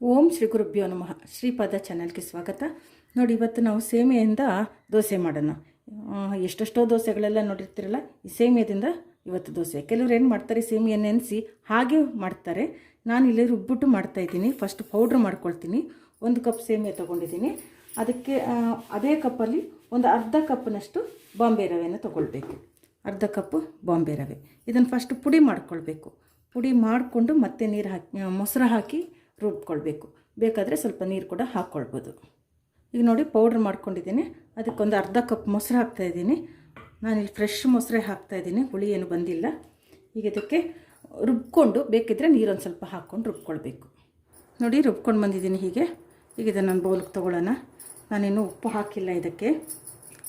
ಓಂ ಶ್ರೀ ಗುರುಭ್ಯೋ ನಮಃ. ಶ್ರೀಪಾದ ಚಾನಲ್ಗೆ ಸ್ವಾಗತ. ನೋಡಿ, ಇವತ್ತು ನಾವು ಸೇಮಿಯಿಂದ ದೋಸೆ ಮಾಡೋಣ. ಎಷ್ಟೆಷ್ಟೋ ದೋಸೆಗಳೆಲ್ಲ ನೋಡಿರ್ತೀರಲ್ಲ, ಈ ಸೇಮಿಯದಿಂದ ಇವತ್ತು ದೋಸೆ. ಕೆಲವ್ರು ಏನು ಮಾಡ್ತಾರೆ ಸೇಮಿಯ ನೆನೆಸಿ ಹಾಗೆ ಮಾಡ್ತಾರೆ. ನಾನು ಇಲ್ಲಿ ರುಬ್ಬಿಟ್ಟು ಮಾಡ್ತಾ ಇದ್ದೀನಿ. ಫಸ್ಟ್ ಪೌಡ್ರ್ ಮಾಡ್ಕೊಳ್ತೀನಿ. ಒಂದು ಕಪ್ ಸೇಮಿಯ ತೊಗೊಂಡಿದ್ದೀನಿ. ಅದಕ್ಕೆ ಅದೇ ಕಪ್ಪಲ್ಲಿ ಒಂದು ಅರ್ಧ ಕಪ್ನಷ್ಟು ಬಾಂಬೆ ರವೆನ ತೊಗೊಳ್ಬೇಕು. ಅರ್ಧ ಕಪ್ಪು ಬಾಂಬೆ ರವೆ. ಇದನ್ನು ಫಸ್ಟ್ ಪುಡಿ ಮಾಡ್ಕೊಳ್ಬೇಕು. ಪುಡಿ ಮಾಡಿಕೊಂಡು ಮತ್ತೆ ನೀರು ಹಾಕಿ ಮೊಸರು ಹಾಕಿ ರುಬ್ಕೊಳ್ಬೇಕು. ಬೇಕಾದರೆ ಸ್ವಲ್ಪ ನೀರು ಕೂಡ ಹಾಕ್ಕೊಳ್ಬೋದು ಈಗ ನೋಡಿ ಪೌಡ್ರ್ ಮಾಡ್ಕೊಂಡಿದ್ದೀನಿ. ಅದಕ್ಕೊಂದು ಅರ್ಧ ಕಪ್ ಮೊಸರು ಹಾಕ್ತಾಯಿದ್ದೀನಿ ನಾನಿಲ್ಲಿ ಫ್ರೆಶ್ ಮೊಸರೇ ಹಾಕ್ತಾಯಿದ್ದೀನಿ ಹುಳಿ ಏನು ಬಂದಿಲ್ಲ. ಈಗ ಇದಕ್ಕೆ ರುಬ್ಕೊಂಡು ಬೇಕಿದ್ದರೆ ನೀರೊಂದು ಸ್ವಲ್ಪ ಹಾಕ್ಕೊಂಡು ರುಬ್ಕೊಳ್ಬೇಕು. ನೋಡಿ ರುಬ್ಕೊಂಡು ಬಂದಿದ್ದೀನಿ ಹೀಗೆ. ಈಗ ಇದನ್ನು ನಾನು ಬೌಲ್ಗೆ ತೊಗೊಳ್ಳೋಣ. ನಾನೇನು ಉಪ್ಪು ಹಾಕಿಲ್ಲ ಇದಕ್ಕೆ.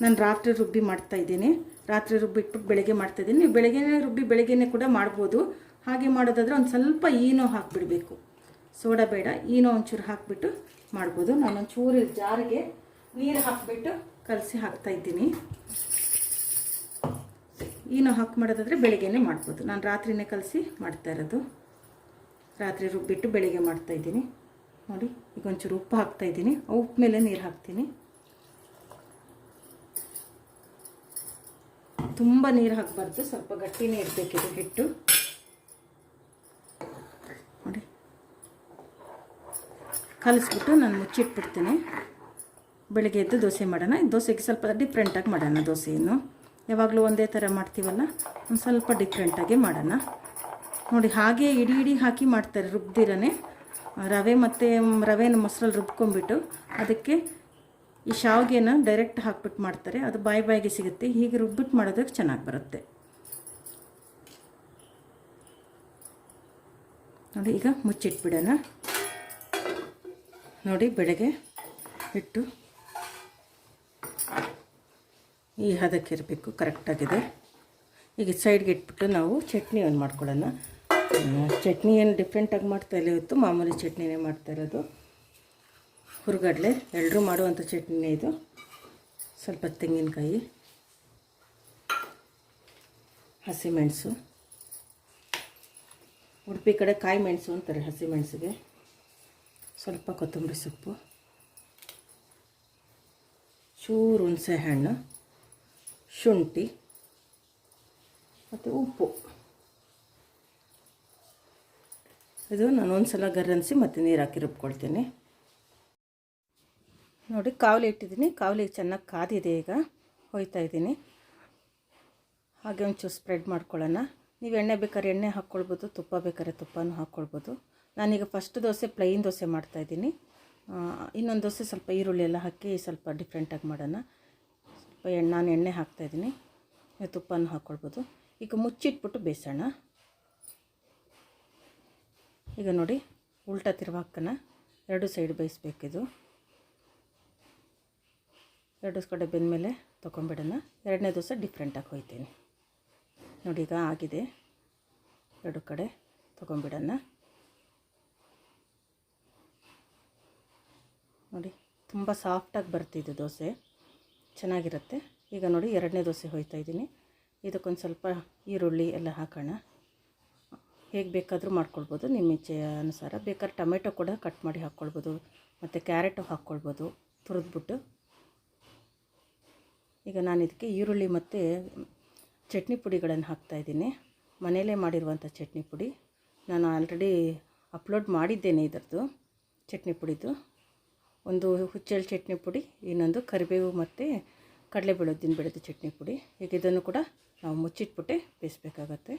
ನಾನು ರಾತ್ರಿ ರುಬ್ಬಿ ಮಾಡ್ತಾಯಿದ್ದೀನಿ ರಾತ್ರಿ ರುಬ್ಬಿಟ್ಟು ಬೆಳಗ್ಗೆ ಮಾಡ್ತಾಯಿದ್ದೀನಿ ನೀವು ಬೆಳಗ್ಗೆನೇ ರುಬ್ಬಿ ಬೆಳಗ್ಗೆನೇ ಕೂಡ ಮಾಡ್ಬೋದು. ಹಾಗೆ ಮಾಡೋದಾದರೆ ಒಂದು ಸ್ವಲ್ಪ ಏನೋ ಹಾಕಿಬಿಡಬೇಕು. ಸೋಡಾ ಬೇಡ, ಏನೋ ಒಂಚೂರು ಹಾಕಿಬಿಟ್ಟು ಮಾಡ್ಬೋದು. ನಾನು ಒಂಚೂರು ಜಾರಿಗೆ ನೀರು ಹಾಕಿಬಿಟ್ಟು ಕಲಸಿ ಹಾಕ್ತಾಯಿದ್ದೀನಿ ಏನೋ ಹಾಕಿ ಮಾಡೋದಾದರೆ ಬೆಳಿಗ್ಗೆನೇ ಮಾಡ್ಬೋದು. ನಾನು ರಾತ್ರಿನೇ ಕಲಸಿ ಮಾಡ್ತಾ ಇರೋದು. ರಾತ್ರಿ ರುಬ್ಬಿಟ್ಟು ಬೆಳಿಗ್ಗೆ ಮಾಡ್ತಾಯಿದ್ದೀನಿ ನೋಡಿ ಈಗ ಒಂಚೂರು ಉಪ್ಪು ಹಾಕ್ತಾಯಿದ್ದೀನಿ ಉಪ್ಪು ಮೇಲೆ ನೀರು ಹಾಕ್ತೀನಿ. ತುಂಬ ನೀರು ಹಾಕಬಾರ್ದು. ಸ್ವಲ್ಪ ಗಟ್ಟಿನೇ ಇರಬೇಕಿದೆ ಹಿಟ್ಟು ನೋಡಿ ಕಲಿಸ್ಬಿಟ್ಟು ನಾನು ಮುಚ್ಚಿಟ್ಬಿಡ್ತೀನಿ. ಬೆಳಗ್ಗೆ ಎದ್ದು ದೋಸೆ ಮಾಡೋಣ. ದೋಸೆಗೆ ಸ್ವಲ್ಪ ಡಿಫ್ರೆಂಟಾಗಿ ಮಾಡೋಣ ದೋಸೆಯನ್ನು. ಯಾವಾಗಲೂ ಒಂದೇ ಥರ ಮಾಡ್ತೀವಲ್ಲ? ಒಂದು ಸ್ವಲ್ಪ ಡಿಫ್ರೆಂಟಾಗಿ ಮಾಡೋಣ. ನೋಡಿ, ಹಾಗೆ ಇಡಿ ಇಡಿ ಹಾಕಿ ಮಾಡ್ತಾರೆ ರುಬ್ದಿರನೇ. ರವೆ ಮತ್ತು ರವೆನ ಮೊಸರಲ್ಲಿ ರುಬ್ಕೊಂಡ್ಬಿಟ್ಟು ಅದಕ್ಕೆ ಈ ಶಾವಿಗೆನ ಡೈರೆಕ್ಟ್ ಹಾಕ್ಬಿಟ್ಟು ಮಾಡ್ತಾರೆ. ಅದು ಬಾಯಿ ಬಾಯಿಗೆ ಸಿಗುತ್ತೆ. ಹೀಗೆ ರುಬ್ಬಿಟ್ಟು ಮಾಡೋದಕ್ಕೆ ಚೆನ್ನಾಗಿ ಬರುತ್ತೆ. ನೋಡಿ, ಈಗ ಮುಚ್ಚಿಟ್ಬಿಡೋಣ. ನೋಡಿ ಬೆಳಗ್ಗೆ ಹಿಟ್ಟು ಈ ಹದಕ್ಕೆ ಇರಬೇಕು ಕರೆಕ್ಟಾಗಿದೆ ಈಗ ಸೈಡ್ಗೆ ಇಟ್ಬಿಟ್ಟು ನಾವು ಚಟ್ನಿ ಒಂದು ಮಾಡ್ಕೊಳ್ಳೋಣ. ಚಟ್ನಿ ಏನು ಡಿಫ್ರೆಂಟಾಗಿ ಮಾಡ್ತಾ ಇಲ್ಲ ಇವತ್ತು, ಮಾಮೂಲಿ ಚಟ್ನಿನೇ ಮಾಡ್ತಾ ಇರೋದು. ಹುರುಗಡ್ಲೆ ಎಲ್ಲರೂ ಮಾಡುವಂಥ ಚಟ್ನಿನೇ ಇದು. ಸ್ವಲ್ಪ ತೆಂಗಿನಕಾಯಿ ಹಸಿಮೆಣಸು ಉಡುಪಿ ಕಡೆ ಕಾಯಿ ಮೆಣಸು ಅಂತಾರೆ ಹಸಿಮೆಣಸಿಗೆ ಸ್ವಲ್ಪ ಕೊತ್ತಂಬರಿ ಸೊಪ್ಪು, ಚೂರು ಹುಣಸೆ ಹಣ್ಣು, ಶುಂಠಿ ಮತ್ತು ಉಪ್ಪು. ಇದು ನಾನು ಒಂದು ಸಲ ಗರನ್ಸಿ ಮತ್ತು ನೀರು ಹಾಕಿ ರುಬ್ಕೊಳ್ತೀನಿ. ನೋಡಿ, ಕಾವಲಿ ಇಟ್ಟಿದ್ದೀನಿ. ಕಾವಲಿಗೆ ಚೆನ್ನಾಗಿ ಕಾದಿದೆ ಈಗ, ಹೋಯ್ತಾ ಇದ್ದೀನಿ. ಹಾಗೆ ಒಂಚೂರು ಸ್ಪ್ರೆಡ್ ಮಾಡ್ಕೊಳ್ಳೋಣ. ನೀವು ಎಣ್ಣೆ ಬೇಕಾದ್ರೆ ಎಣ್ಣೆ ಹಾಕ್ಕೊಳ್ಬೋದು, ತುಪ್ಪ ಬೇಕಾದ್ರೆ ತುಪ್ಪನೂ ಹಾಕ್ಕೊಳ್ಬೋದು. ನಾನೀಗ ಫಸ್ಟ್ ದೋಸೆ ಪ್ಲೈನ್ ದೋಸೆ ಮಾಡ್ತಾಯಿದ್ದೀನಿ ಇನ್ನೊಂದು ದೋಸೆ ಸ್ವಲ್ಪ ಈರುಳ್ಳಿ ಎಲ್ಲ ಹಾಕಿ ಸ್ವಲ್ಪ ಡಿಫ್ರೆಂಟಾಗಿ ಮಾಡೋಣ. ಸ್ವಲ್ಪ ಎಣ್ಣೆ, ನಾನು ಎಣ್ಣೆ ಹಾಕ್ತಾಯಿದ್ದೀನಿ ತುಪ್ಪನೂ ಹಾಕ್ಕೊಳ್ಬೋದು. ಈಗ ಮುಚ್ಚಿಟ್ಬಿಟ್ಟು ಬೇಯಿಸೋಣ ಈಗ ನೋಡಿ, ಉಲ್ಟಾ ಹಾಕೋಣ ಎರಡು ಸೈಡ್ ಬೇಯಿಸ್ಬೇಕಿದು. ಎರಡು ಕಡೆ ಬೆಂದಮೇಲೆ ತೊಗೊಂಬಿಡೋಣ ಎರಡನೇ ದಿವಸ ಡಿಫ್ರೆಂಟಾಗಿ ಹೋಯ್ತೀನಿ. ನೋಡಿ, ಈಗ ಆಗಿದೆ. ಎರಡು ಕಡೆ ತೊಗೊಂಬಿಡೋಣ. ನೋಡಿ, ತುಂಬ ಸಾಫ್ಟಾಗಿ ಬರ್ತಿದೆ ದೋಸೆ. ಚೆನ್ನಾಗಿರುತ್ತೆ. ಈಗ ನೋಡಿ, ಎರಡನೇ ದೋಸೆ ಹೋಯ್ತಾ ಇದ್ದೀನಿ. ಇದಕ್ಕೊಂದು ಸ್ವಲ್ಪ ಈರುಳ್ಳಿ ಎಲ್ಲ ಹಾಕೋಣ. ಹೇಗೆ ಬೇಕಾದರೂ ಮಾಡ್ಕೊಳ್ಬೋದು. ನಿಮ್ಮ ಇಚ್ಛೆಯ ಅನುಸಾರ. ಬೇಕಾದ್ರೆ ಟೊಮೆಟೊ ಕೂಡ ಕಟ್ ಮಾಡಿ ಹಾಕ್ಕೊಳ್ಬೋದು. ಮತ್ತು ಕ್ಯಾರೆಟು ಹಾಕ್ಕೊಳ್ಬೋದು. ತುರಿದ್ಬಿಟ್ಟು. ಈಗ ನಾನು ಇದಕ್ಕೆ ಈರುಳ್ಳಿ ಮತ್ತು ಚಟ್ನಿ ಪುಡಿಗಳನ್ನು ಹಾಕ್ತಾಯಿದ್ದೀನಿ ಮನೆಯಲ್ಲೇ ಮಾಡಿರುವಂಥ ಚಟ್ನಿ ಪುಡಿ. ನಾನು ಆಲ್ರೆಡಿ ಅಪ್ಲೋಡ್ ಮಾಡಿದ್ದೇನೆ ಇದರದ್ದು ಚಟ್ನಿ ಪುಡಿದು. ಒಂದು ಹುಚ್ಚೆಳ್ಳು ಚಟ್ನಿ ಪುಡಿ, ಇನ್ನೊಂದು ಕರಿಬೇವು ಮತ್ತು ಕಡಲೆಬೇಳೆ ಉದ್ದಿನ ಬೆಳೆದ ಚಟ್ನಿ ಪುಡಿ. ಈಗ ಇದನ್ನು ಕೂಡ ನಾವು ಮುಚ್ಚಿಟ್ಬಿಟ್ಟೆ ಬೇಯಿಸ್ಬೇಕಾಗತ್ತೆ.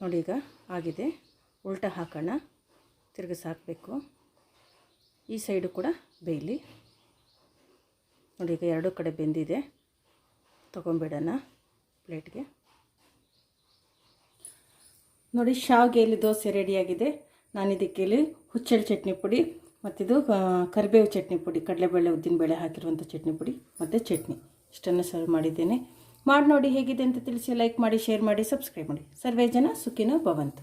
ನೋಡಿ ಈಗ ಆಗಿದೆ. ಉಲ್ಟ ಹಾಕೋಣ. ತಿರುಗಿಸಿ ಹಾಕಬೇಕು ಈ ಸೈಡು ಕೂಡ ಬೇಯಲಿ. ನೋಡಿ ಈಗ ಎರಡೂ ಕಡೆ ಬೆಂದಿದೆ. ತೊಗೊಂಬಿಡೋಣ ಪ್ಲೇಟ್ಗೆ. ನೋಡಿ ಶಾವಿಗೆಯಲ್ಲಿ ದೋಸೆ ರೆಡಿಯಾಗಿದೆ. ನಾನು ಇದಕ್ಕೆಲ್ಲಿ ಹುಚ್ಚೆಳ್ಳು ಚಟ್ನಿ ಪುಡಿ, ಮತ್ತಿದು ಕರಿಬೇವು ಚಟ್ನಿ ಪುಡಿ, ಕಡಲೆಬೇಳೆ ಉದ್ದಿನಬೇಳೆ ಹಾಕಿರುವಂಥ ಚಟ್ನಿ ಪುಡಿ, ಮತ್ತು ಚಟ್ನಿ. ಇಷ್ಟನ್ನು ಸರ್ವ್ ಮಾಡಿದ್ದೇನೆ. ಮಾಡಿ ನೋಡಿ ಹೇಗಿದೆ ಅಂತ ತಿಳಿಸಿ, ಲೈಕ್ ಮಾಡಿ, ಶೇರ್ ಮಾಡಿ ಸಬ್ಸ್ಕ್ರೈಬ್ ಮಾಡಿ. ಸರ್ವೇ ಜನ ಸುಖಿನೋ ಭವಂತು.